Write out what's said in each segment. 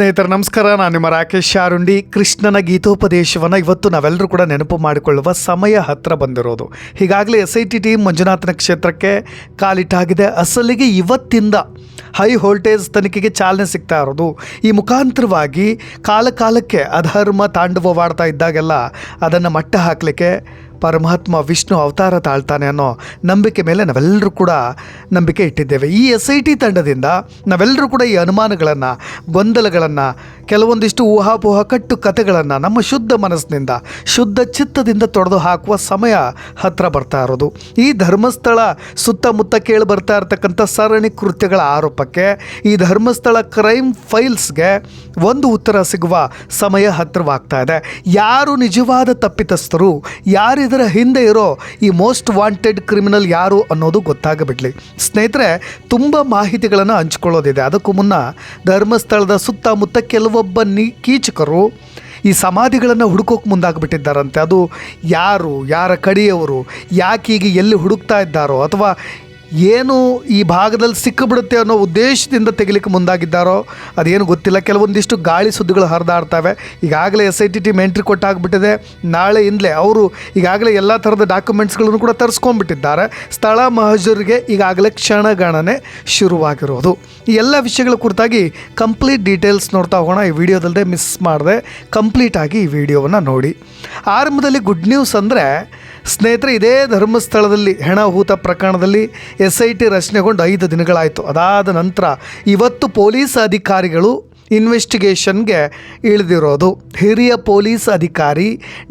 ಸ್ನೇಹಿತರೆ, ನಮಸ್ಕಾರ. ನಾನು ನಿಮ್ಮ ರಾಕೇಶ್ ಶಾರುಂಡಿ ಕೃಷ್ಣನ ಗೀತೋಪದೇಶವನ್ನು ಇವತ್ತು ನಾವೆಲ್ಲರೂ ಕೂಡ ನೆನಪು ಮಾಡಿಕೊಳ್ಳುವ ಸಮಯ ಹತ್ರ ಬಂದಿರೋದು. ಹೀಗಾಗಲೇ ಎಸ್ ಐ ಟಿ ಟಿ ಮಂಜುನಾಥನ ಕ್ಷೇತ್ರಕ್ಕೆ ಕಾಲಿಟ್ಟಾಗಿದೆ. ಅಸಲಿಗೆ ಇವತ್ತಿಂದ ಹೈ ವೋಲ್ಟೇಜ್ ತನಿಖೆಗೆ ಚಾಲನೆ ಸಿಗ್ತಾ ಇರೋದು. ಈ ಮುಖಾಂತರವಾಗಿ ಕಾಲಕಾಲಕ್ಕೆ ಅಧರ್ಮ ತಾಂಡವವಾಡ್ತಾ ಇದ್ದಾಗೆಲ್ಲ ಅದನ್ನು ಮಟ್ಟ ಹಾಕಲಿಕ್ಕೆ ಪರಮಾತ್ಮ, ವಿಷ್ಣು ಅವತಾರ ತಾಳ್ತಾನೆ ಅನ್ನೋ ನಂಬಿಕೆ ಮೇಲೆ ನಾವೆಲ್ಲರೂ ಕೂಡ ನಂಬಿಕೆ ಇಟ್ಟಿದ್ದೇವೆ. ಈ ಎಸ್ ಐ ಟಿ ತಂಡದಿಂದ ನಾವೆಲ್ಲರೂ ಕೂಡ ಈ ಅನುಮಾನಗಳನ್ನು, ಗೊಂದಲಗಳನ್ನು, ಕೆಲವೊಂದಿಷ್ಟು ಊಹಾಪೋಹ, ಕಟ್ಟು ಕಥೆಗಳನ್ನು ನಮ್ಮ ಶುದ್ಧ ಮನಸ್ಸಿನಿಂದ, ಶುದ್ಧ ಚಿತ್ತದಿಂದ ತೊಡೆದು ಹಾಕುವ ಸಮಯ ಹತ್ತಿರ ಬರ್ತಾ ಇರೋದು. ಈ ಧರ್ಮಸ್ಥಳ ಸುತ್ತಮುತ್ತ ಕೇಳಿ ಬರ್ತಾ ಇರತಕ್ಕಂಥ ಸರಣಿ ಕೃತ್ಯಗಳ ಆರೋಪಕ್ಕೆ, ಈ ಧರ್ಮಸ್ಥಳ ಕ್ರೈಮ್ ಫೈಲ್ಸ್ಗೆ ಒಂದು ಉತ್ತರ ಸಿಗುವ ಸಮಯ ಹತ್ತಿರವಾಗ್ತಾ ಇದೆ. ಯಾರು ನಿಜವಾದ ತಪ್ಪಿತಸ್ಥರು ಯಾರು ಇದರ ಹಿಂದೆ ಇರೋ ಈ ಮೋಸ್ಟ್ ವಾಂಟೆಡ್ ಕ್ರಿಮಿನಲ್ ಯಾರು ಅನ್ನೋದು ಗೊತ್ತಾಗಬಿಡ್ಲಿ. ಸ್ನೇಹಿತರೆ, ತುಂಬ ಮಾಹಿತಿಗಳನ್ನು ಹಂಚ್ಕೊಳ್ಳೋದಿದೆ. ಅದಕ್ಕೂ ಮುನ್ನ ಧರ್ಮಸ್ಥಳದ ಸುತ್ತಮುತ್ತ ಕೆಲವೊಬ್ಬ ನೀ, ಕೀಚಕರು ಈ ಸಮಾಧಿಗಳನ್ನು ಹುಡುಕೋಕೆ ಮುಂದಾಗ್ಬಿಟ್ಟಿದ್ದಾರಂತೆ. ಅದು ಯಾರು, ಯಾರ ಕಡೆಯವರು ಯಾಕೆ ಈಗ ಎಲ್ಲಿ ಹುಡುಕ್ತಾ ಇದ್ದಾರೋ ಅಥವಾ ಏನು ಈ ಭಾಗದಲ್ಲಿ ಸಿಕ್ಕಿಬಿಡುತ್ತೆ ಅನ್ನೋ ಉದ್ದೇಶದಿಂದ ತೆಗಿಲಿಕ್ಕೆ ಮುಂದಾಗಿದ್ದಾರೋ ಅದೇನು ಗೊತ್ತಿಲ್ಲ. ಕೆಲವೊಂದಿಷ್ಟು ಗಾಳಿ ಸುದ್ದಿಗಳು ಹರಿದಾಡ್ತವೆ. ಈಗಾಗಲೇ S I T team entry ಕೊಟ್ಟಾಗ್ಬಿಟ್ಟಿದೆ. ನಾಳೆಯಿಂದಲೇ ಅವರು ಈಗಾಗಲೇ ಎಲ್ಲ ಥರದ ಡಾಕ್ಯುಮೆಂಟ್ಸ್ಗಳನ್ನು ಕೂಡ ತರಿಸ್ಕೊಂಡ್ಬಿಟ್ಟಿದ್ದಾರೆ. ಸ್ಥಳ ಮಹಜೂರಿಗೆ ಈಗಾಗಲೇ ಕ್ಷಣಗಣನೆ ಶುರುವಾಗಿರೋದು. ಈ ಎಲ್ಲ ವಿಷಯಗಳ ಕುರಿತಾಗಿ ಕಂಪ್ಲೀಟ್ ಡೀಟೇಲ್ಸ್ ನೋಡ್ತಾ ಹೋಗೋಣ. ಈ ವಿಡಿಯೋದಲ್ಲದೆ ಮಿಸ್ ಮಾಡದೆ ಕಂಪ್ಲೀಟಾಗಿ ಈ ವಿಡಿಯೋವನ್ನು ನೋಡಿ. ಆರಂಭದಲ್ಲಿ ಗುಡ್ ನ್ಯೂಸ್ ಅಂದರೆ ಸ್ನೇಹಿತರೆ, ಇದೇ ಧರ್ಮಸ್ಥಳದಲ್ಲಿ ಹೆಣಹೂತ ಪ್ರಕರಣದಲ್ಲಿ ಎಸ್ ಐ ಟಿ ರಚನೆಗೊಂಡು ಐದು ದಿನಗಳಾಯಿತು. ಅದಾದ ನಂತರ ಇವತ್ತು ಪೊಲೀಸ್ ಅಧಿಕಾರಿಗಳು ಇನ್ವೆಸ್ಟಿಗೇಷನ್ಗೆ ಇಳಿದಿರೋದು. ಹಿರಿಯ ಪೊಲೀಸ್ ಅಧಿಕಾರಿ,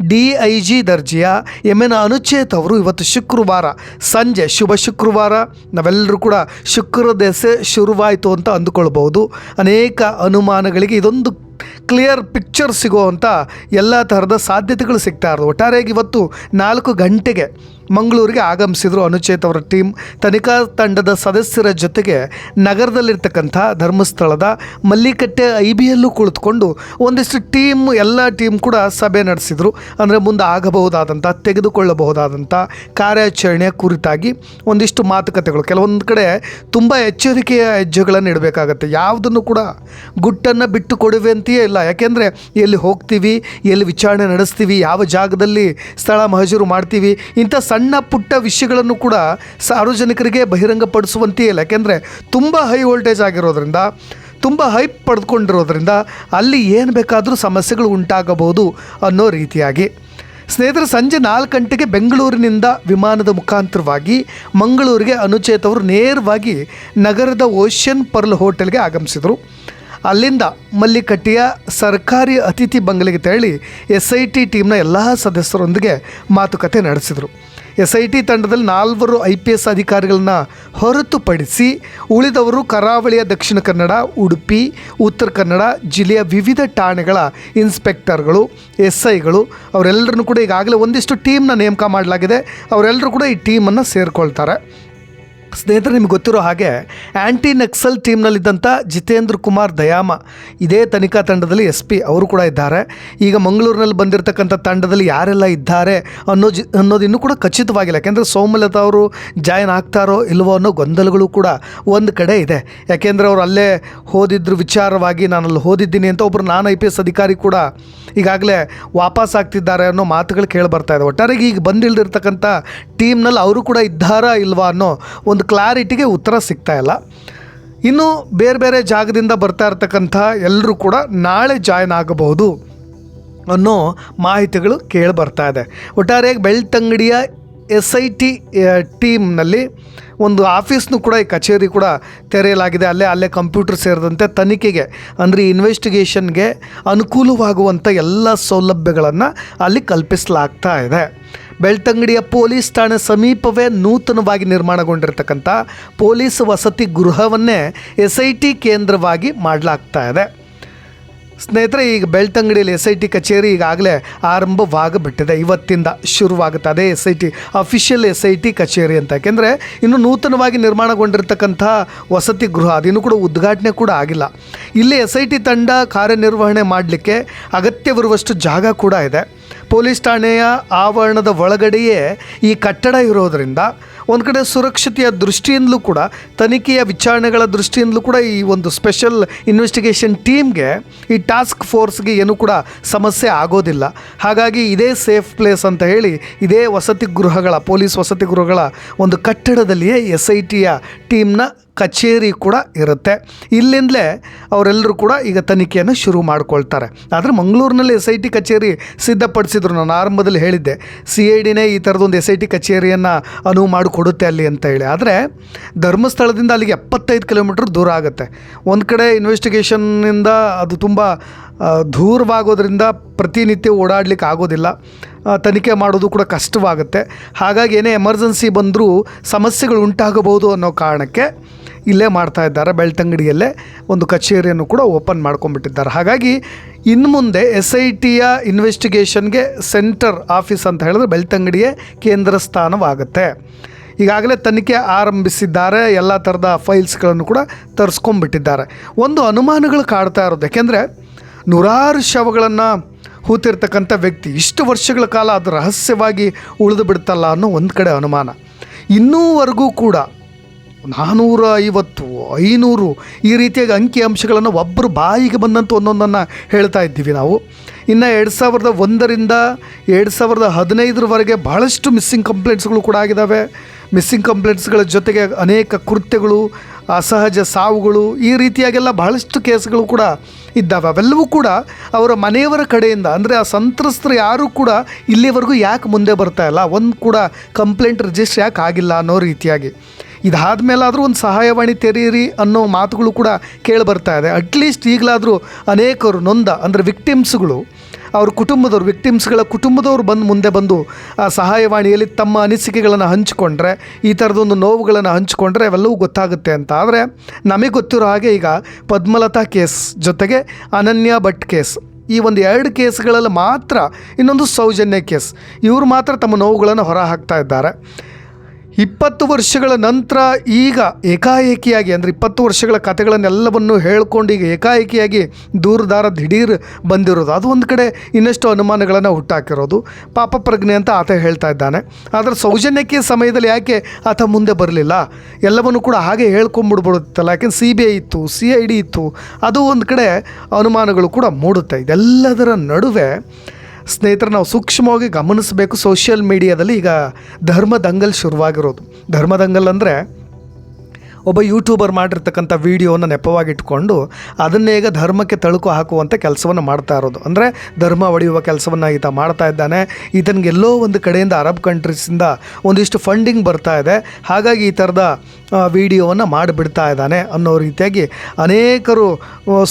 ಡಿ ಐ ಜಿ ದರ್ಜೆಯ ಎಂ ಎನ್ ಅನುಚೇತ್ ಅವರು ಇವತ್ತು ಶುಕ್ರವಾರ, ಸಂಜೆ ಶುಭ ಶುಕ್ರವಾರ, ನಾವೆಲ್ಲರೂ ಕೂಡ ಶುಕ್ರ ದೆಸೆ ಶುರುವಾಯಿತು ಅಂತ ಅಂದುಕೊಳ್ಬಹುದು. ಅನೇಕ ಅನುಮಾನಗಳಿಗೆ ಇದೊಂದು ಕ್ಲಿಯರ್ ಪಿಕ್ಚರ್ ಸಿಗೋವಂಥ ಎಲ್ಲ ಥರದ ಸಾಧ್ಯತೆಗಳು ಸಿಗ್ತಾ ಇರೋದು. ಒಟ್ಟಾರೆಯಾಗಿ ಇವತ್ತು ನಾಲ್ಕು ಗಂಟೆಗೆ ಮಂಗಳೂರಿಗೆ ಆಗಮಿಸಿದರು ಅನುಚೇತ್ ಅವರ ಟೀಮ್ ತನಿಖಾ ತಂಡದ ಸದಸ್ಯರ ಜೊತೆಗೆ ನಗರದಲ್ಲಿರ್ತಕ್ಕಂಥ ಧರ್ಮಸ್ಥಳದ ಮಲ್ಲಿಕಟ್ಟೆ ಐ ಬಿಯಲ್ಲೂ ಕುಳಿತುಕೊಂಡು ಒಂದಿಷ್ಟು ಟೀಮ್ ಎಲ್ಲ ಟೀಮ್ ಕೂಡ ಸಭೆ ನಡೆಸಿದರು. ಅಂದರೆ ಮುಂದೆ ಆಗಬಹುದಾದಂಥ ತೆಗೆದುಕೊಳ್ಳಬಹುದಾದಂಥ ಕಾರ್ಯಾಚರಣೆಯ ಕುರಿತಾಗಿ ಒಂದಿಷ್ಟು ಮಾತುಕತೆಗಳು. ಕೆಲವೊಂದು ಕಡೆ ತುಂಬ ಎಚ್ಚರಿಕೆಯ ಹೆಜ್ಜೆಗಳನ್ನು ಇಡಬೇಕಾಗತ್ತೆ. ಯಾವುದನ್ನು ಕೂಡ ಗುಟ್ಟನ್ನು ಬಿಟ್ಟು ಕೊಡುವೆ ಇಲ್ಲ. ಯಾಕೆಂದರೆ ಎಲ್ಲಿ ಹೋಗ್ತೀವಿ, ಎಲ್ಲಿ ವಿಚಾರಣೆ ನಡೆಸ್ತೀವಿ, ಯಾವ ಜಾಗದಲ್ಲಿ ಸ್ಥಳ ಮಹಜೂರು ಮಾಡ್ತೀವಿ, ಇಂಥ ಸಣ್ಣ ಪುಟ್ಟ ವಿಷಯಗಳನ್ನು ಕೂಡ ಸಾರ್ವಜನಿಕರಿಗೆ ಬಹಿರಂಗಪಡಿಸುವಂತೆಯೇ ಇಲ್ಲ. ಯಾಕೆಂದರೆ ತುಂಬ ಹೈ ವೋಲ್ಟೇಜ್ ಆಗಿರೋದ್ರಿಂದ, ತುಂಬ ಹೈಪ್ ಪಡೆದುಕೊಂಡಿರೋದ್ರಿಂದ ಅಲ್ಲಿ ಏನು ಬೇಕಾದರೂ ಸಮಸ್ಯೆಗಳು ಉಂಟಾಗಬಹುದು ಅನ್ನೋ ರೀತಿಯಾಗಿ. ಸ್ನೇಹಿತರೆ, ಸಂಜೆ ನಾಲ್ಕು ಗಂಟೆಗೆ ಬೆಂಗಳೂರಿನಿಂದ ವಿಮಾನದ ಮುಖಾಂತರವಾಗಿ ಮಂಗಳೂರಿಗೆ ಅನುಚೇತ್ ಅವರು ನೇರವಾಗಿ ನಗರದ ಓಷನ್ ಪರ್ಲ್ ಹೋಟೆಲ್ಗೆ ಆಗಮಿಸಿದರು. ಅಲ್ಲಿಂದ ಮಲ್ಲಿಕಟ್ಟೆಯ ಸರ್ಕಾರಿ ಅತಿಥಿ ಬಂಗಲೆಗೆ ತೆರಳಿ ಎಸ್ ಐ ಟಿ ಟೀಮ್ನ ಎಲ್ಲ ಸದಸ್ಯರೊಂದಿಗೆ ಮಾತುಕತೆ ನಡೆಸಿದರು. ಎಸ್ ಐ ಟಿ ತಂಡದಲ್ಲಿ ನಾಲ್ವರು ಐ ಪಿ ಎಸ್ ಅಧಿಕಾರಿಗಳನ್ನ ಹೊರತುಪಡಿಸಿ ಉಳಿದವರು ಕರಾವಳಿಯ ದಕ್ಷಿಣ ಕನ್ನಡ, ಉಡುಪಿ, ಉತ್ತರ ಕನ್ನಡ ಜಿಲ್ಲೆಯ ವಿವಿಧ ಠಾಣೆಗಳ ಇನ್ಸ್ಪೆಕ್ಟರ್ಗಳು ಎಸ್ ಐಗಳು ಅವರೆಲ್ಲರನ್ನು ಕೂಡ ಈಗಾಗಲೇ ಒಂದಿಷ್ಟು ಟೀಮ್ನ ನೇಮಕ ಮಾಡಲಾಗಿದೆ. ಅವರೆಲ್ಲರೂ ಕೂಡ ಈ ಟೀಮನ್ನು ಸೇರಿಕೊಳ್ತಾರೆ. ಸ್ನೇಹಿತರೆ, ನಿಮ್ಗೆ ಗೊತ್ತಿರೋ ಹಾಗೆ ಆ್ಯಂಟಿ ನಕ್ಸಲ್ ಟೀಮ್ನಲ್ಲಿದ್ದಂಥ ಜಿತೇಂದ್ರ ಕುಮಾರ್ ದಯಾಮ, ಇದೇ ತನಿಖಾ ತಂಡದಲ್ಲಿ ಎಸ್ ಪಿ ಅವರು ಕೂಡ ಇದ್ದಾರೆ. ಈಗ ಮಂಗಳೂರಿನಲ್ಲಿ ಬಂದಿರತಕ್ಕಂಥ ತಂಡದಲ್ಲಿ ಯಾರೆಲ್ಲ ಇದ್ದಾರೆ ಅನ್ನೋ ಜಿ, ಅನ್ನೋದು ಇನ್ನೂ ಕೂಡ ಖಚಿತವಾಗಿಲ್ಲ. ಯಾಕೆಂದರೆ ಸೋಮಲತಾ ಅವರು ಜಾಯ್ನ್ ಆಗ್ತಾರೋ ಇಲ್ವೋ ಅನ್ನೋ ಗೊಂದಲಗಳು ಕೂಡ ಒಂದು ಕಡೆ ಇದೆ. ಯಾಕೆಂದರೆ ಅವರು ಅಲ್ಲೇ ಓದಿದ್ರ ವಿಚಾರವಾಗಿ ನಾನು ಅಲ್ಲಿ ಓದಿದ್ದೀನಿ ಅಂತ ಒಬ್ಬರು ನಾನ್ ಐ ಪಿ ಎಸ್ ಅಧಿಕಾರಿ ಕೂಡ ಈಗಾಗಲೇ ವಾಪಸ್ ಆಗ್ತಿದ್ದಾರೆ ಅನ್ನೋ ಮಾತುಗಳು ಕೇಳಿ ಬರ್ತಾ ಇದೆ. ಒಟ್ಟಾರೆಗೆ ಈಗ ಬಂದಿಲ್ದಿರ್ತಕ್ಕಂಥ ಟೀಮ್ನಲ್ಲಿ ಅವರು ಕೂಡ ಇದ್ದಾರಾ ಇಲ್ವಾ ಅನ್ನೋ ಕ್ಲಾರಿಟಿಗೆ ಉತ್ತರ ಸಿಗ್ತಾ ಇಲ್ಲ. ಇನ್ನು ಬೇರೆ ಬೇರೆ ಜಾಗದಿಂದ ಬರ್ತಾ ಇರ್ತಕ್ಕಂಥ ಎಲ್ಲರೂ ಕೂಡ ನಾಳೆ ಜಾಯ್ನ್ ಆಗಬಹುದು ಅನ್ನೋ ಮಾಹಿತಿಗಳು ಕೇಳಿ ಬರ್ತಾ ಇದೆ. ಒಟ್ಟಾರೆಯಾಗಿ ಬೆಳ್ತಂಗಡಿಯ ಎಸ್ ಐ ಟಿ ಟೀಮ್ನಲ್ಲಿ ಒಂದು ಆಫೀಸ್ನು ಕೂಡ ಈ ಕಚೇರಿ ಕೂಡ ತೆರೆಯಲಾಗಿದೆ. ಅಲ್ಲೇ ಅಲ್ಲೇ ಕಂಪ್ಯೂಟರ್ ಸೇರಿದಂತೆ ತನಿಖೆಗೆ, ಅಂದರೆ ಇನ್ವೆಸ್ಟಿಗೇಷನ್ಗೆ ಅನುಕೂಲವಾಗುವಂಥ ಎಲ್ಲ ಸೌಲಭ್ಯಗಳನ್ನು ಅಲ್ಲಿ ಕಲ್ಪಿಸಲಾಗ್ತಾ ಇದೆ. ಬೆಳ್ತಂಗಡಿಯ ಪೊಲೀಸ್ ಠಾಣೆ ಸಮೀಪವೇ ನೂತನವಾಗಿ ನಿರ್ಮಾಣಗೊಂಡಿರ್ತಕ್ಕಂಥ ಪೊಲೀಸ್ ವಸತಿ ಗೃಹವನ್ನೇ ಎಸ್ ಐ ಟಿ ಕೇಂದ್ರವಾಗಿ ಮಾಡಲಾಗ್ತಾ ಇದೆ. ಸ್ನೇಹಿತರೆ, ಈಗ ಬೆಳ್ತಂಗಡಿಯಲ್ಲಿ ಎಸ್ ಐ ಟಿ ಕಚೇರಿ ಈಗಾಗಲೇ ಆರಂಭವಾಗಬಿಟ್ಟಿದೆ. ಇವತ್ತಿಂದ ಶುರುವಾಗುತ್ತೆ. ಅದೇ S I T official S I T ಕಚೇರಿ ಅಂತ. ಯಾಕೆಂದರೆ, ಇನ್ನು ನೂತನವಾಗಿ ನಿರ್ಮಾಣಗೊಂಡಿರ್ತಕ್ಕಂಥ ವಸತಿ ಗೃಹ, ಅದಿನ್ನೂ ಕೂಡ ಉದ್ಘಾಟನೆ ಕೂಡ ಆಗಿಲ್ಲ. ಇಲ್ಲಿ ಎಸ್ ಐ ಟಿ ತಂಡ ಕಾರ್ಯನಿರ್ವಹಣೆ ಮಾಡಲಿಕ್ಕೆ ಅಗತ್ಯವಿರುವಷ್ಟು ಜಾಗ ಕೂಡ ಇದೆ. ಪೊಲೀಸ್ ಠಾಣೆಯ ಆವರಣದ ಒಳಗಡೆಯೇ ಈ ಕಟ್ಟಡ ಇರೋದರಿಂದ ಒಂದು ಕಡೆ ಸುರಕ್ಷತೆಯ ದೃಷ್ಟಿಯಿಂದಲೂ ಕೂಡ, ತನಿಖೆಯ ವಿಚಾರಣೆಗಳ ದೃಷ್ಟಿಯಿಂದಲೂ ಕೂಡ ಈ ಒಂದು ಸ್ಪೆಷಲ್ ಇನ್ವೆಸ್ಟಿಗೇಷನ್ ಟೀಮ್ಗೆ ಈ ಟಾಸ್ಕ್ ಫೋರ್ಸ್ಗೆ ಏನೂ ಕೂಡ ಸಮಸ್ಯೆ ಆಗೋದಿಲ್ಲ. ಹಾಗಾಗಿ ಇದೇ ಸೇಫ್ ಪ್ಲೇಸ್ ಅಂತ ಹೇಳಿ ಇದೇ ವಸತಿ ಗೃಹಗಳ, ಪೊಲೀಸ್ ವಸತಿ ಗೃಹಗಳ ಒಂದು ಕಟ್ಟಡದಲ್ಲಿಯೇ ಎಸ್ ಐ ಟಿಯ ಟೀಮ್ನ ಕಚೇರಿ ಕೂಡ ಇರುತ್ತೆ. ಇಲ್ಲಿಂದಲೇ ಅವರೆಲ್ಲರೂ ಕೂಡ ಈಗ ತನಿಖೆಯನ್ನು ಶುರು ಮಾಡ್ಕೊಳ್ತಾರೆ. ಆದರೆ ಮಂಗಳೂರಿನಲ್ಲಿ ಎಸ್ ಐ ಟಿ ಕಚೇರಿ ಸಿದ್ಧಪಡಿಸಿದ್ರು ನಾನು ಆರಂಭದಲ್ಲಿ ಹೇಳಿದ್ದೆ. ಸಿ ಐ ಡಿನೇ ಈ ಥರದೊಂದು ಎಸ್ ಐ ಟಿ ಕಚೇರಿಯನ್ನು ಅನುವು ಮಾಡಿಕೊಡುತ್ತೆ ಅಲ್ಲಿ ಅಂತ ಹೇಳಿ. ಆದರೆ ಧರ್ಮಸ್ಥಳದಿಂದ ಅಲ್ಲಿಗೆ ಎಪ್ಪತ್ತೈದು ಕಿಲೋಮೀಟ್ರ್ ದೂರ ಆಗುತ್ತೆ. ಒಂದು ಕಡೆ ಇನ್ವೆಸ್ಟಿಗೇಷನ್ನಿಂದ ಅದು ತುಂಬ ದೂರವಾಗೋದ್ರಿಂದ ಪ್ರತಿನಿತ್ಯ ಓಡಾಡಲಿಕ್ಕೆ ಆಗೋದಿಲ್ಲ. ತನಿಖೆ ಮಾಡೋದು ಕೂಡ ಕಷ್ಟವಾಗುತ್ತೆ. ಹಾಗಾಗಿ ಏನೇ ಎಮರ್ಜೆನ್ಸಿ ಬಂದರೂ ಸಮಸ್ಯೆಗಳು ಉಂಟಾಗಬಹುದು ಅನ್ನೋ ಕಾರಣಕ್ಕೆ ಇಲ್ಲೇ ಮಾಡ್ತಾ ಇದ್ದಾರೆ. ಬೆಳ್ತಂಗಡಿಯಲ್ಲೇ ಒಂದು ಕಚೇರಿಯನ್ನು ಕೂಡ ಓಪನ್ ಮಾಡ್ಕೊಂಡ್ಬಿಟ್ಟಿದ್ದಾರೆ. ಹಾಗಾಗಿ ಇನ್ನು ಮುಂದೆ ಎಸ್ ಐ ಟಿಯ ಇನ್ವೆಸ್ಟಿಗೇಷನ್ಗೆ ಸೆಂಟರ್ ಆಫೀಸ್ ಅಂತ ಹೇಳಿದ್ರೆ ಬೆಳ್ತಂಗಡಿಯೇ ಕೇಂದ್ರ ಸ್ಥಾನವಾಗುತ್ತೆ. ಈಗಾಗಲೇ ತನಿಖೆ ಆರಂಭಿಸಿದ್ದಾರೆ. ಎಲ್ಲ ಥರದ ಫೈಲ್ಸ್ಗಳನ್ನು ಕೂಡ ತರಿಸ್ಕೊಂಡ್ಬಿಟ್ಟಿದ್ದಾರೆ. ಒಂದು ಅನುಮಾನಗಳು ಕಾಡ್ತಾ ಇರೋದು. ಯಾಕೆಂದರೆ ನೂರಾರು ಶವಗಳನ್ನು ಹೂತಿರ್ತಕ್ಕಂಥ ವ್ಯಕ್ತಿ ಇಷ್ಟು ವರ್ಷಗಳ ಕಾಲ ಅದು ರಹಸ್ಯವಾಗಿ ಉಳಿದು ಬಿಡ್ತಲ್ಲ ಅನ್ನೋ ಒಂದು ಕಡೆ ಅನುಮಾನ. ಇನ್ನೂವರೆಗೂ ಕೂಡ ನಾನ್ನೂರ ಐವತ್ತು ಐನೂರು ಈ ರೀತಿಯಾಗಿ ಅಂಕಿ ಅಂಶಗಳನ್ನು ಒಬ್ಬರು ಬಾಯಿಗೆ ಬಂದಂಥ ಒಂದೊಂದನ್ನು ಹೇಳ್ತಾ ಇದ್ದೀವಿ ನಾವು. ಇನ್ನು ಎರಡು ಸಾವಿರದ ಒಂದರಿಂದ ಎರಡು ಸಾವಿರದ ಹದಿನೈದರವರೆಗೆ ಭಾಳಷ್ಟು ಮಿಸ್ಸಿಂಗ್ ಕಂಪ್ಲೇಂಟ್ಸ್ಗಳು ಕೂಡ ಆಗಿದ್ದಾವೆ ಮಿಸ್ಸಿಂಗ್ ಕಂಪ್ಲೇಂಟ್ಸ್ಗಳ ಜೊತೆಗೆ ಅನೇಕ ಕೃತ್ಯಗಳು, ಅಸಹಜ ಸಾವುಗಳು, ಈ ರೀತಿಯಾಗೆಲ್ಲ ಬಹಳಷ್ಟು ಕೇಸ್ಗಳು ಕೂಡ ಇದ್ದಾವೆ. ಅವೆಲ್ಲವೂ ಕೂಡ ಅವರ ಮನೆಯವರ ಕಡೆಯಿಂದ, ಅಂದರೆ ಆ ಸಂತ್ರಸ್ತರು ಯಾರೂ ಕೂಡ ಇಲ್ಲಿವರೆಗೂ ಯಾಕೆ ಮುಂದೆ ಬರ್ತಾ ಇಲ್ಲ? ಒಂದು ಕೂಡ ಕಂಪ್ಲೇಂಟ್ ರಿಜಿಸ್ಟರ್ ಯಾಕೆ ಆಗಿಲ್ಲ ಅನ್ನೋ ರೀತಿಯಾಗಿ. ಇದಾದ ಮೇಲಾದರೂ ಒಂದು ಸಹಾಯವಾಣಿ ತೆರೀರಿ ಅನ್ನೋ ಮಾತುಗಳು ಕೂಡ ಕೇಳಿ ಬರ್ತಾ ಇದೆ ಅಟ್ಲೀಸ್ಟ್ ಈಗಲಾದರೂ ಅನೇಕರು ನೊಂದ, ಅಂದರೆ ವಿಕ್ಟಿಮ್ಸ್ಗಳು ಅವ್ರ ಕುಟುಂಬದವ್ರು ವಿಕ್ಟಿಮ್ಸ್ಗಳ ಕುಟುಂಬದವ್ರು ಬಂದು ಮುಂದೆ ಬಂದು ಆ ಸಹಾಯವಾಣಿಯಲ್ಲಿ ತಮ್ಮ ಅನಿಸಿಕೆಗಳನ್ನು ಹಂಚಿಕೊಂಡ್ರೆ, ಈ ಥರದೊಂದು ನೋವುಗಳನ್ನು ಹಂಚಿಕೊಂಡ್ರೆ ಅವೆಲ್ಲವೂ ಗೊತ್ತಾಗುತ್ತೆ ಅಂತ. ಆದರೆ ನಮಗೆ ಗೊತ್ತಿರೋ ಹಾಗೆ ಈಗ ಪದ್ಮಲತಾ ಕೇಸ್ ಜೊತೆಗೆ ಅನನ್ಯ ಭಟ್ ಕೇಸ್. ಈ ಒಂದು ಎರಡು ಕೇಸ್ಗಳಲ್ಲಿ ಮಾತ್ರ ಇನ್ನೊಂದು ಸೌಜನ್ಯ ಕೇಸ್. ಇವರು ಮಾತ್ರ ತಮ್ಮ ನೋವುಗಳನ್ನು ಹೊರ ಹಾಕ್ತಾ ಇದ್ದಾರೆ. ಇಪ್ಪತ್ತು ವರ್ಷಗಳ ನಂತರ ಈಗ ಏಕಾಏಕಿಯಾಗಿ, ಅಂದರೆ ಇಪ್ಪತ್ತು ವರ್ಷಗಳ ಕಥೆಗಳನ್ನೆಲ್ಲವನ್ನು ಹೇಳ್ಕೊಂಡು ಈಗ ಏಕಾಏಕಿಯಾಗಿ ದೂರದಾರ ದಿಢೀರ್ ಬಂದಿರೋದು. ಅದು ಒಂದು ಕಡೆ ಇನ್ನಷ್ಟು ಅನುಮಾನಗಳನ್ನು ಹುಟ್ಟಾಕಿರೋದು. ಪಾಪ ಪ್ರಜ್ಞೆ ಅಂತ ಆತ ಹೇಳ್ತಾ ಇದ್ದಾನೆ. ಆದರೆ ಸೌಜನ್ಯಕ್ಕೆ ಸಮಯದಲ್ಲಿ ಯಾಕೆ ಆತ ಮುಂದೆ ಬರಲಿಲ್ಲ? ಎಲ್ಲವನ್ನು ಕೂಡ ಹಾಗೆ ಹೇಳ್ಕೊಂಬಿಡ್ಬಿಡುತ್ತಲ್ಲ. ಯಾಕೆಂದ್ರೆ ಸಿ ಬಿ ಐ ಇತ್ತು, ಸಿ ಐ ಡಿ ಇತ್ತು. ಅದು ಒಂದು ಕಡೆ ಅನುಮಾನಗಳು ಕೂಡ ಮೂಡುತ್ತೆ. ಇದೆಲ್ಲದರ ನಡುವೆ ಸ್ನೇಹಿತರೆ ನಾವು ಸೂಕ್ಷ್ಮವಾಗಿ ಗಮನಿಸಬೇಕು ಸೋಷಿಯಲ್ ಮೀಡಿಯಾದಲ್ಲಿ ಈಗ ಧರ್ಮ ದಂಗಲ್ ಶುರುವಾಗಿರೋದು. ಧರ್ಮ ದಂಗಲ್ ಅಂದರೆ ಒಬ್ಬ ಯೂಟ್ಯೂಬರ್ ಮಾಡಿರ್ತಕ್ಕಂಥ ವೀಡಿಯೋನ ನೆಪವಾಗಿಟ್ಕೊಂಡು ಅದನ್ನೇ ಈಗ ಧರ್ಮಕ್ಕೆ ತಳುಕು ಹಾಕುವಂಥ ಕೆಲಸವನ್ನು ಮಾಡ್ತಾ ಇರೋದು. ಅಂದರೆ ಧರ್ಮ ಒಡೆಯುವ ಕೆಲಸವನ್ನು ಈತ ಮಾಡ್ತಾ ಇದ್ದಾನೆ. ಈತನಿಗೆ ಎಲ್ಲೋ ಒಂದು ಕಡೆಯಿಂದ ಅರಬ್ ಕಂಟ್ರೀಸಿಂದ ಒಂದಿಷ್ಟು ಫಂಡಿಂಗ್ ಬರ್ತಾ ಇದೆ. ಹಾಗಾಗಿ ಈ ಥರದ ವಿಡಿಯೋವನ್ನು ಮಾಡಿಬಿಡ್ತಾ ಇದ್ದಾನೆ ಅನ್ನೋ ರೀತಿಯಾಗಿ ಅನೇಕರು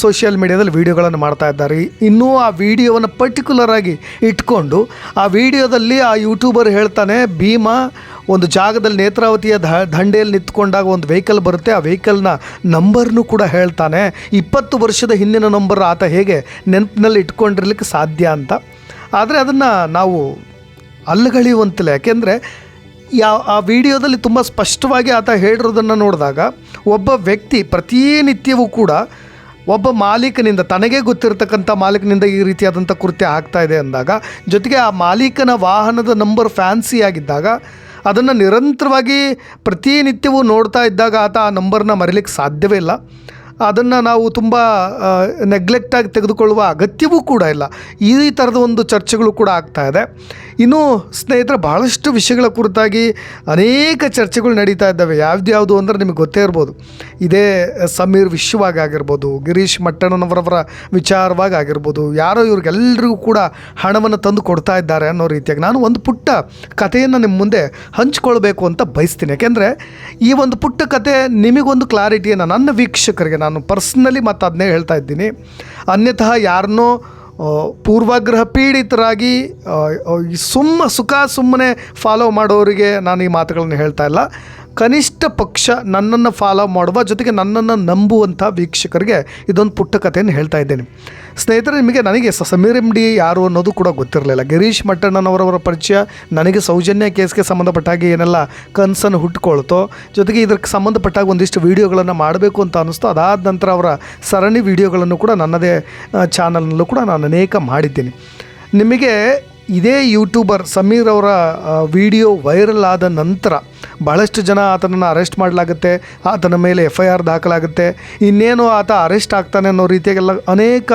ಸೋಷಿಯಲ್ ಮೀಡಿಯಾದಲ್ಲಿ ವೀಡಿಯೋಗಳನ್ನು ಮಾಡ್ತಾ ಇದ್ದಾರೆ. ಇನ್ನೂ ಆ ವಿಡಿಯೋವನ್ನು ಪರ್ಟಿಕ್ಯುಲರ್ ಆಗಿ ಇಟ್ಕೊಂಡು ಆ ವಿಡಿಯೋದಲ್ಲಿ ಆ ಯೂಟ್ಯೂಬರ್ ಹೇಳ್ತಾನೆ, ಭೀಮಾ ಒಂದು ಜಾಗದಲ್ಲಿ ನೇತ್ರಾವತಿಯ ದಂಡೆಯಲ್ಲಿ ನಿಂತ್ಕೊಂಡಾಗ ಒಂದು ವೆಹಿಕಲ್ ಬರುತ್ತೆ. ಆ ವೆಹಿಕಲ್ನ ನಂಬರ್ನು ಕೂಡ ಹೇಳ್ತಾನೆ. ಇಪ್ಪತ್ತು ವರ್ಷದ ಹಿಂದಿನ ನಂಬರ್ ಆತ ಹೇಗೆ ನೆನಪಿನಲ್ಲಿ ಇಟ್ಕೊಂಡಿರ್ಲಿಕ್ಕೆ ಸಾಧ್ಯ ಅಂತ. ಆದರೆ ಅದನ್ನು ನಾವು ಅಲ್ಲಗಳೆಯುವಂತಿಲ್ಲ. ಯಾಕೆಂದರೆ ಯಾವ ಆ ವಿಡಿಯೋದಲ್ಲಿ ತುಂಬ ಸ್ಪಷ್ಟವಾಗಿ ಆತ ಹೇಳಿರೋದನ್ನು ನೋಡಿದಾಗ ಒಬ್ಬ ವ್ಯಕ್ತಿ ಪ್ರತಿನಿತ್ಯವೂ ಕೂಡ ಒಬ್ಬ ಮಾಲೀಕನಿಂದ, ತನಗೇ ಗೊತ್ತಿರತಕ್ಕಂಥ ಮಾಲೀಕನಿಂದ ಈ ರೀತಿಯಾದಂಥ ಕೃತ್ಯ ಆಗ್ತಾ ಇದೆ ಅಂದಾಗ, ಜೊತೆಗೆ ಆ ಮಾಲೀಕನ ವಾಹನದ ನಂಬರ್ ಫ್ಯಾನ್ಸಿ ಆಗಿದ್ದಾಗ ಅದನ್ನು ನಿರಂತರವಾಗಿ ಪ್ರತಿನಿತ್ಯವೂ ನೋಡ್ತಾ ಇದ್ದಾಗ ಆತ ಆ ನಂಬರ್ನ ಮರಿಲಿಕ್ಕೆ ಸಾಧ್ಯವೇ ಇಲ್ಲ. ಅದನ್ನು ನಾವು ತುಂಬ ನೆಗ್ಲೆಕ್ಟಾಗಿ ತೆಗೆದುಕೊಳ್ಳುವ ಅಗತ್ಯವೂ ಕೂಡ ಇಲ್ಲ. ಈ ಥರದ ಒಂದು ಚರ್ಚೆಗಳು ಕೂಡ ಆಗ್ತಾ ಇದೆ. ಇನ್ನು ಸ್ನೇಹಿತರೆ, ಬಹಳಷ್ಟು ವಿಷಯಗಳ ಕುರಿತಾಗಿ ಅನೇಕ ಚರ್ಚೆಗಳು ನಡೀತಾ ಇದ್ದಾವೆ. ಯಾವ್ದ್ಯಾವುದು ಅಂದರೆ ನಿಮಗೆ ಗೊತ್ತೇ ಇರ್ಬೋದು. ಇದೇ ಸಮೀರ್ ವಿಶ್ವವಾಗಿ ಆಗಿರ್ಬೋದು, ಗಿರೀಶ್ ಮಟ್ಟಣ್ಣನವರವರ ವಿಚಾರವಾಗಿ ಆಗಿರ್ಬೋದು, ಯಾರೋ ಇವ್ರಿಗೆಲ್ಲರಿಗೂ ಕೂಡ ಹಣವನ್ನು ತಂದು ಕೊಡ್ತಾ ಇದ್ದಾರೆ ಅನ್ನೋ ರೀತಿಯಾಗಿ ನಾನು ಒಂದು ಪುಟ್ಟ ಕಥೆಯನ್ನು ನಿಮ್ಮ ಮುಂದೆ ಹಂಚ್ಕೊಳ್ಬೇಕು ಅಂತ ಬಯಸ್ತೀನಿ. ಯಾಕೆಂದರೆ, ಈ ಒಂದು ಪುಟ್ಟ ಕತೆ ನಿಮಗೊಂದು ಕ್ಲಾರಿಟಿಯನ್ನು ನನ್ನ ವೀಕ್ಷಕರಿಗೆ ಪರ್ಸ್ನಲಿ ಮತ್ತು ಅದನ್ನೇ ಹೇಳ್ತಾ ಇದ್ದೀನಿ. ಅನ್ಯತಃ ಯಾರನ್ನೋ ಪೂರ್ವಾಗ್ರಹ ಪೀಡಿತರಾಗಿ ಸುಮ್ಮ ಸುಖ ಸುಮ್ಮನೆ ಫಾಲೋ ಮಾಡೋರಿಗೆ ನಾನು ಈ ಮಾತುಗಳನ್ನು ಹೇಳ್ತಾ ಇಲ್ಲ. ಕನಿಷ್ಠ ಪಕ್ಷ ನನ್ನನ್ನು ಫಾಲೋ ಮಾಡುವ ಜೊತೆಗೆ ನನ್ನನ್ನು ನಂಬುವಂಥ ವೀಕ್ಷಕರಿಗೆ ಇದೊಂದು ಪುಟ್ಟ ಕಥೆಯನ್ನು ಹೇಳ್ತಾ ಇದ್ದೇನೆ. ಸ್ನೇಹಿತರೆ, ನಿಮಗೆ ನನಗೆ ಸಮೀರ್ ಎಂ ಡಿ ಯಾರು ಅನ್ನೋದು ಕೂಡ ಗೊತ್ತಿರಲಿಲ್ಲ. ಗಿರೀಶ್ ಮಟ್ಟಣ್ಣನವರವರ ಪರಿಚಯ, ನನಗೆ ಸೌಜನ್ಯ ಕೇಸ್ಗೆ ಸಂಬಂಧಪಟ್ಟ ಹಾಗೆ ಏನೆಲ್ಲ ಕನಸನ್ನು ಹುಟ್ಕೊಳ್ತೋ, ಜೊತೆಗೆ ಇದಕ್ಕೆ ಸಂಬಂಧಪಟ್ಟಾಗ ಒಂದಿಷ್ಟು ವೀಡಿಯೋಗಳನ್ನು ಮಾಡಬೇಕು ಅಂತ ಅನ್ನಿಸ್ತು. ಅದಾದ ನಂತರ ಅವರ ಸರಣಿ ವೀಡಿಯೋಗಳನ್ನು ಕೂಡ ನನ್ನದೇ ಚಾನಲ್ನಲ್ಲೂ ಕೂಡ ನಾನು ಅನೇಕ ಮಾಡಿದ್ದೀನಿ. ನಿಮಗೆ ಇದೇ ಯೂಟ್ಯೂಬರ್ ಸಮೀರ್ ಅವರ ವಿಡಿಯೋ ವೈರಲ್ ಆದ ನಂತರ ಭಾಳಷ್ಟು ಜನ ಆತನನ್ನು ಅರೆಸ್ಟ್ ಮಾಡಲಾಗುತ್ತೆ, ಆತನ ಮೇಲೆ ಎಫ್ ಐ ಆರ್ ದಾಖಲಾಗುತ್ತೆ, ಇನ್ನೇನು ಆತ ಅರೆಸ್ಟ್ ಆಗ್ತಾನೆ ಅನ್ನೋ ರೀತಿಯಾಗೆಲ್ಲ ಅನೇಕ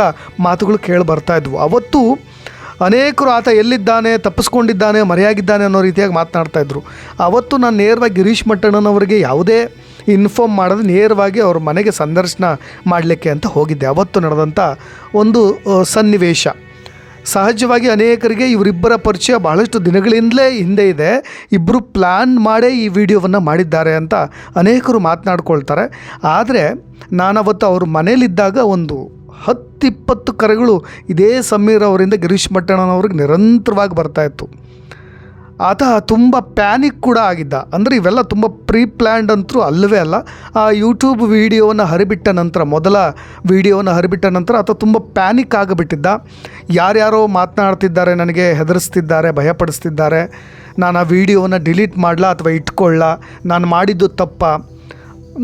ಮಾತುಗಳು ಕೇಳಿ ಬರ್ತಾ ಇದ್ವು. ಅವತ್ತು ಅನೇಕರು ಆತ ಎಲ್ಲಿದ್ದಾನೆ, ತಪ್ಪಿಸ್ಕೊಂಡಿದ್ದಾನೆ, ಮರೆಯಾಗಿದ್ದಾನೆ ಅನ್ನೋ ರೀತಿಯಾಗಿ ಮಾತನಾಡ್ತಾ ಇದ್ರು. ಅವತ್ತು ನಾನು ನೇರವಾಗಿ ಗಿರೀಶ್ ಮಟ್ಟಣ್ಣನವರಿಗೆ ಯಾವುದೇ ಇನ್ಫಾರ್ಮ್ ಮಾಡೋದು ನೇರವಾಗಿ ಅವ್ರ ಮನೆಗೆ ಸಂದರ್ಶನ ಮಾಡಲಿಕ್ಕೆ ಅಂತ ಹೋಗಿದ್ದೆ. ಅವತ್ತು ನಡೆದಂಥ ಒಂದು ಸನ್ನಿವೇಶ. ಸಹಜವಾಗಿ ಅನೇಕರಿಗೆ ಇವರಿಬ್ಬರ ಪರಿಚಯ ಬಹಳಷ್ಟು ದಿನಗಳಿಂದಲೇ ಹಿಂದೆ ಇದೆ. ಇಬ್ಬರು ಪ್ಲ್ಯಾನ್ ಮಾಡೇ ಈ ವಿಡಿಯೋವನ್ನು ಮಾಡಿದ್ದಾರೆ ಅಂತ ಅನೇಕರು ಮಾತನಾಡ್ಕೊಳ್ತಾರೆ. ಆದರೆ ನಾನವತ್ತು ಅವ್ರ ಮನೇಲಿದ್ದಾಗ ಒಂದು ಹತ್ತಿಪ್ಪತ್ತು ಕರೆಗಳು ಇದೇ ಸಮೀರ್ ಅವರಿಂದ ಗಿರೀಶ್ ಮಟ್ಟಣ್ಣನವ್ರಿಗೆ ನಿರಂತರವಾಗಿ ಬರ್ತಾಯಿತ್ತು ಆತ ತುಂಬ ಪ್ಯಾನಿಕ್ ಕೂಡ ಆಗಿದ್ದ. ಅಂದರೆ ಇವೆಲ್ಲ ತುಂಬ ಪ್ರೀ ಪ್ಲ್ಯಾಂಡ್ ಅಂತೂ ಅಲ್ಲವೇ ಅಲ್ಲ. ಆ ಯೂಟ್ಯೂಬ್ ವಿಡಿಯೋನ ಹರಿಬಿಟ್ಟ ನಂತರ, ಮೊದಲ ವಿಡಿಯೋನ ಹರಿಬಿಟ್ಟ ನಂತರ ಆತ ತುಂಬ ಪ್ಯಾನಿಕ್ ಆಗಿಬಿಟ್ಟಿದ್ದ. ಯಾರ್ಯಾರೋ ಮಾತನಾಡ್ತಿದ್ದಾರೆ, ನನಗೆ ಹೆದರಿಸ್ತಿದ್ದಾರೆ, ಭಯಪಡಿಸ್ತಿದ್ದಾರೆ. ನಾನು ಆ ವಿಡಿಯೋನ ಡಿಲೀಟ್ ಮಾಡಲಾ ಅಥವಾ ಇಟ್ಕೊಳ್ಳ? ನಾನು ಮಾಡಿದ್ದು ತಪ್ಪ?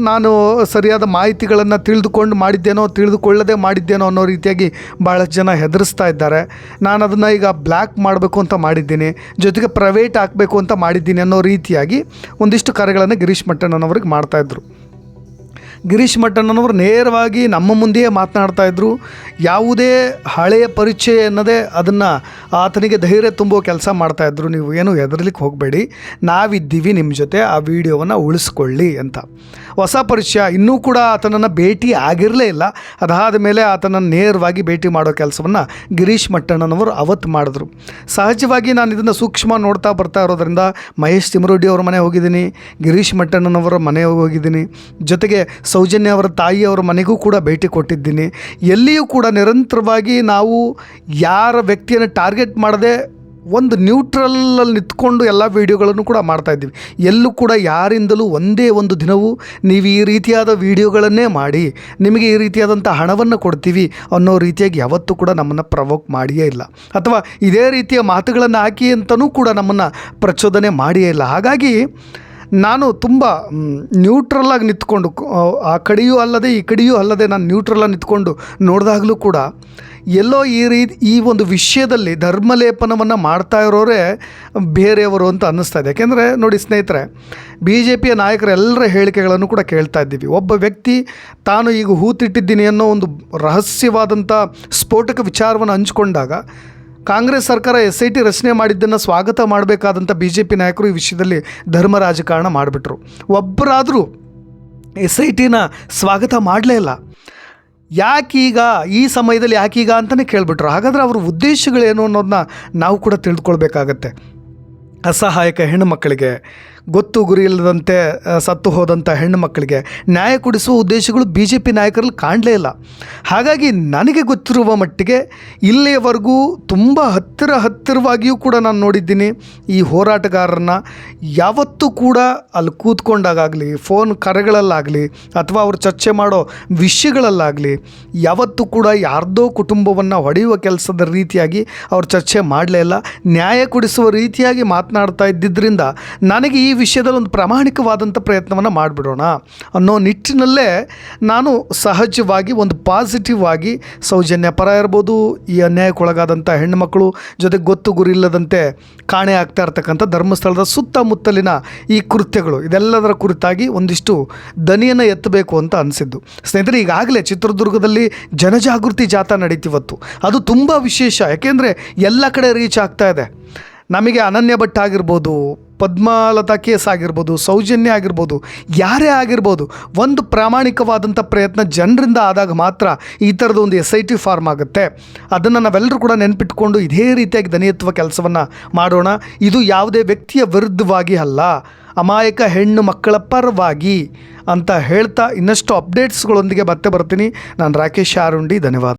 ನಾನು ಸರಿಯಾದ ಮಾಹಿತಿಗಳನ್ನು ತಿಳಿದುಕೊಂಡು ಮಾಡಿದ್ದೇನೋ, ತಿಳಿದುಕೊಳ್ಳದೆ ಮಾಡಿದ್ದೇನೋ ಅನ್ನೋ ರೀತಿಯಾಗಿ ಭಾಳಷ್ಟು ಜನ ಹೆದರಿಸ್ತಾ ಇದ್ದಾರೆ. ನಾನು ಅದನ್ನು ಈಗ ಬ್ಲ್ಯಾಕ್ ಮಾಡಬೇಕು ಅಂತ ಮಾಡಿದ್ದೀನಿ, ಜೊತೆಗೆ ಪ್ರೈವೇಟ್ ಹಾಕಬೇಕು ಅಂತ ಮಾಡಿದ್ದೀನಿ ಅನ್ನೋ ರೀತಿಯಾಗಿ ಒಂದಿಷ್ಟು ಕರೆಗಳನ್ನು ಗಿರೀಶ್ ಮಟ್ಟಣ್ಣನವ್ರಿಗೆ ಮಾಡ್ತಾಯಿದ್ರು ಗಿರೀಶ್ ಮಟ್ಟಣ್ಣನವರು ನೇರವಾಗಿ ನಮ್ಮ ಮುಂದೆಯೇ ಮಾತನಾಡ್ತಾ ಇದ್ದರು ಯಾವುದೇ ಹಳೆಯ ಪರಿಚಯ ಎನ್ನದೇ ಅದನ್ನು ಆತನಿಗೆ ಧೈರ್ಯ ತುಂಬೋ ಕೆಲಸ ಮಾಡ್ತಾಯಿದ್ರು ನೀವು ಏನು ಹೆದರ್ಲಿಕ್ಕೆ ಹೋಗಬೇಡಿ. ನಾವಿದ್ದೀವಿ ನಿಮ್ಮ ಜೊತೆ. ಆ ವಿಡಿಯೋವನ್ನು ಉಳಿಸ್ಕೊಳ್ಳಿ ಅಂತ. ಹೊಸ ಪರಿಚಯ. ಇನ್ನೂ ಕೂಡ ಆತನನ್ನು ಭೇಟಿ ಆಗಿರಲೇ ಇಲ್ಲ. ಅದಾದ ಮೇಲೆ ಆತನನ್ನು ನೇರವಾಗಿ ಭೇಟಿ ಮಾಡೋ ಕೆಲಸವನ್ನು ಗಿರೀಶ್ ಮಟ್ಟಣ್ಣನವರು ಅವತ್ತು ಮಾಡಿದ್ರು. ಸಹಜವಾಗಿ ನಾನು ಇದನ್ನು ಸೂಕ್ಷ್ಮ ನೋಡ್ತಾ ಬರ್ತಾ ಇರೋದ್ರಿಂದ ಮಹೇಶ್ ತಿಮರೋಡಿ ಅವರ ಮನೆ ಹೋಗಿದ್ದೀನಿ. ಗಿರೀಶ್ ಮಟ್ಟಣ್ಣನವರ ಮನೆ ಹೋಗಿದ್ದೀನಿ. ಜೊತೆಗೆ ಸೌಜನ್ಯ ಅವರ ತಾಯಿಯವರ ಮನೆಗೂ ಕೂಡ ಭೇಟಿ ಕೊಟ್ಟಿದ್ದೀನಿ. ಎಲ್ಲಿಯೂ ಕೂಡ ನಿರಂತರವಾಗಿ ನಾವು ಯಾರ ವ್ಯಕ್ತಿಯನ್ನು ಟಾರ್ಗೆಟ್ ಮಾಡದೆ ಒಂದು ನ್ಯೂಟ್ರಲಲ್ಲಿ ನಿಂತ್ಕೊಂಡು ಎಲ್ಲ ವೀಡಿಯೋಗಳನ್ನು ಕೂಡ ಮಾಡ್ತಾ ಇದ್ದೀವಿ. ಎಲ್ಲೂ ಕೂಡ ಯಾರಿಂದಲೂ ಒಂದೇ ಒಂದು ದಿನವೂ ನೀವು ಈ ರೀತಿಯಾದ ವೀಡಿಯೋಗಳನ್ನೇ ಮಾಡಿ, ನಿಮಗೆ ಈ ರೀತಿಯಾದಂಥ ಹಣವನ್ನು ಕೊಡ್ತೀವಿ ಅನ್ನೋ ರೀತಿಯಾಗಿ ಯಾವತ್ತೂ ಕೂಡ ನಮ್ಮನ್ನು ಪ್ರವೋಕ್ ಮಾಡಿಯೇ ಇಲ್ಲ. ಅಥವಾ ಇದೇ ರೀತಿಯ ಮಾತುಗಳನ್ನು ಹಾಕಿ ಅಂತಲೂ ಕೂಡ ನಮ್ಮನ್ನು ಪ್ರಚೋದನೆ ಮಾಡಿಯೇ ಇಲ್ಲ. ಹಾಗಾಗಿ ನಾನು ತುಂಬ ನ್ಯೂಟ್ರಲ್ಲಾಗಿ ನಿಂತ್ಕೊಂಡು, ಆ ಕಡೆಯೂ ಅಲ್ಲದೆ, ಈ ಕಡೆಯೂ ಅಲ್ಲದೆ ನಾನು ನ್ಯೂಟ್ರಲ್ಲಾಗಿ ನಿಂತ್ಕೊಂಡು ನೋಡಿದಾಗಲೂ ಕೂಡ ಎಲ್ಲೋ ಈ ರೀತಿ, ಈ ಒಂದು ವಿಷಯದಲ್ಲಿ ಧರ್ಮಲೇಪನವನ್ನು ಮಾಡ್ತಾ ಇರೋರೇ ಬೇರೆಯವರು ಅಂತ ಅನ್ನಿಸ್ತಾ ಇದೆ. ಯಾಕೆಂದರೆ, ನೋಡಿ ಸ್ನೇಹಿತರೆ ಬಿ ಜೆ ಪಿಯ ನಾಯಕರೆಲ್ಲರ ಹೇಳಿಕೆಗಳನ್ನು ಕೂಡ ಕೇಳ್ತಾ ಇದ್ದೀವಿ. ಒಬ್ಬ ವ್ಯಕ್ತಿ, ತಾನು ಈಗ ಹೂತಿಟ್ಟಿದ್ದೀನಿ ಅನ್ನೋ ಒಂದು ರಹಸ್ಯವಾದಂಥ ಸ್ಫೋಟಕ ವಿಚಾರವನ್ನು ಹಂಚ್ಕೊಂಡಾಗ ಕಾಂಗ್ರೆಸ್ ಸರ್ಕಾರ ಎಸ್ ಐ ಟಿ ರಚನೆ ಮಾಡಿದ್ದನ್ನು ಸ್ವಾಗತ ಮಾಡಬೇಕಾದಂಥ ಬಿ ಜೆ ಪಿ ನಾಯಕರು ಈ ವಿಷಯದಲ್ಲಿ ಧರ್ಮ ರಾಜಕಾರಣ ಮಾಡಿಬಿಟ್ರು. ಒಬ್ಬರಾದರೂ ಎಸ್ ಐ ಟಿನ ಸ್ವಾಗತ ಮಾಡಲೇ ಇಲ್ಲ. ಯಾಕೀಗ, ಈ ಸಮಯದಲ್ಲಿ ಯಾಕೀಗ ಅಂತಲೇ ಕೇಳಿಬಿಟ್ರು. ಹಾಗಾದರೆ ಅವ್ರ ಉದ್ದೇಶಗಳೇನು ಅನ್ನೋದನ್ನ ನಾವು ಕೂಡ ತಿಳ್ಕೊಳ್ಬೇಕಾಗತ್ತೆ ಅಸಹಾಯಕ ಹೆಣ್ಣು ಮಕ್ಕಳಿಗೆ ಗೊತ್ತು ಗುರಿ ಇಲ್ಲದಂತೆ ಸತ್ತು ಹೋದಂಥ ಹೆಣ್ಣು ಮಕ್ಕಳಿಗೆ ನ್ಯಾಯ ಕೊಡಿಸುವ ಉದ್ದೇಶಗಳು ಬಿ ಜೆ ಪಿ ನಾಯಕರಲ್ಲಿ ಕಾಣಲೇ ಇಲ್ಲ. ಹಾಗಾಗಿ ನನಗೆ ಗೊತ್ತಿರುವ ಮಟ್ಟಿಗೆ ಇಲ್ಲಿಯವರೆಗೂ ತುಂಬ ಹತ್ತಿರ ಹತ್ತಿರವಾಗಿಯೂ ಕೂಡ ನಾನು ನೋಡಿದ್ದೀನಿ ಈ ಹೋರಾಟಗಾರರನ್ನ. ಯಾವತ್ತೂ ಕೂಡ ಅಲ್ಲಿ ಕೂತ್ಕೊಂಡಾಗಲಿ ಫೋನ್ ಕರೆಗಳಲ್ಲಾಗಲಿ ಅಥವಾ ಅವರು ಚರ್ಚೆ ಮಾಡೋ ವಿಷಯಗಳಲ್ಲಾಗಲಿ, ಯಾವತ್ತೂ ಕೂಡ ಯಾರ್ದೋ ಕುಟುಂಬವನ್ನು ಹೊಡೆಯುವ ಕೆಲಸದ ರೀತಿಯಾಗಿ ಅವರು ಚರ್ಚೆ ಮಾಡಲೇ ಇಲ್ಲ. ನ್ಯಾಯ ಕೊಡಿಸುವ ರೀತಿಯಾಗಿ ಮಾತನಾಡ್ತಾ ಇದ್ದಿದ್ದರಿಂದ ನನಗೆ ಈ ವಿಷಯದಲ್ಲಿ ಒಂದು ಪ್ರಾಮಾಣಿಕವಾದಂಥ ಪ್ರಯತ್ನವನ್ನು ಮಾಡಿಬಿಡೋಣ ಅನ್ನೋ ನಿಟ್ಟಿನಲ್ಲೇ ನಾನು ಸಹಜವಾಗಿ ಒಂದು ಪಾಸಿಟಿವ್ ಆಗಿ ಸೌಜನ್ಯ ಪರ ಇರ್ಬೋದು, ಈ ಅನ್ಯಾಯಕ್ಕೊಳಗಾದಂಥ ಹೆಣ್ಣುಮಕ್ಕಳು ಜೊತೆಗೆ ಗೊತ್ತು ಗುರಿ ಇಲ್ಲದಂತೆ ಕಾಣೆ ಆಗ್ತಾ ಇರ್ತಕ್ಕಂಥ ಧರ್ಮಸ್ಥಳದ ಸುತ್ತಮುತ್ತಲಿನ ಈ ಕೃತ್ಯಗಳು, ಇದೆಲ್ಲದರ ಕುರಿತಾಗಿ ಒಂದಿಷ್ಟು ದನಿಯನ್ನು ಎತ್ತಬೇಕು ಅಂತ ಅನಿಸಿದ್ದು. ಸ್ನೇಹಿತರೆ, ಈಗಾಗಲೇ ಚಿತ್ರದುರ್ಗದಲ್ಲಿ ಜನಜಾಗೃತಿ ಜಾಥಾ ನಡೀತಿವತ್ತು. ಅದು ತುಂಬ ವಿಶೇಷ, ಯಾಕೆಂದರೆ ಎಲ್ಲ ಕಡೆ ರೀಚ್ ಆಗ್ತಾ ಇದೆ. ನಮಗೆ ಅನನ್ಯ ಭಟ್ ಆಗಿರ್ಬೋದು, ಪದ್ಮಲತಾ ಕೇಸ್ ಆಗಿರ್ಬೋದು, ಸೌಜನ್ಯ ಆಗಿರ್ಬೋದು, ಯಾರೇ ಆಗಿರ್ಬೋದು, ಒಂದು ಪ್ರಾಮಾಣಿಕವಾದಂಥ ಪ್ರಯತ್ನ ಜನರಿಂದ ಆದಾಗ ಮಾತ್ರ ಈ ಥರದ ಒಂದು ಎಸ್ ಐ ಟಿ ಫಾರ್ಮ್ ಆಗುತ್ತೆ. ಅದನ್ನು ನಾವೆಲ್ಲರೂ ಕೂಡ ನೆನ್ಪಿಟ್ಕೊಂಡು ಇದೇ ರೀತಿಯಾಗಿ ದನಿಯತ್ವ ಕೆಲಸವನ್ನು ಮಾಡೋಣ. ಇದು ಯಾವುದೇ ವ್ಯಕ್ತಿಯ ವಿರುದ್ಧವಾಗಿ ಅಲ್ಲ, ಅಮಾಯಕ ಹೆಣ್ಣು ಮಕ್ಕಳ ಪರವಾಗಿ ಅಂತ ಹೇಳ್ತಾ ಇನ್ನಷ್ಟು ಅಪ್ಡೇಟ್ಸ್ಗಳೊಂದಿಗೆ ಮತ್ತೆ ಬರ್ತೀನಿ. ನಾನು ರಾಕೇಶ್ ಆರುಂಡಿ, ಧನ್ಯವಾದ.